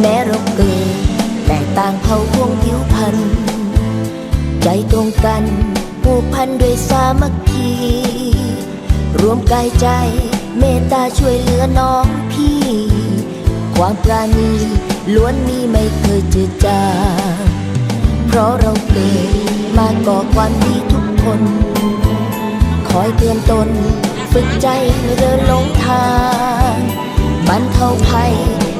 แม้เราเกิดแตกต่างเผ่าห่วงผิวพันธุ์ใจตรงกันผูกพันด้วยสามัคคี รวมกายใจเมตตาช่วยเหลือน้องพี่ ความปราณีล้วนมีไม่เคยจืดจางเพราะเราเกิดมาก่อความดีทุกคน คอยเตือนตน ฝึกใจเดินลงทางบรรเทาภัย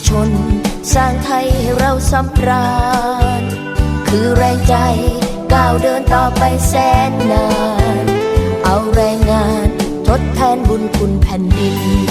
บรรพชน สร้างไทยให้เราสำราญ คือแรงใจก้าวเดินต่อไปแสนนาน เอาแรงงานทดแทนบุญคุณแผ่นดิน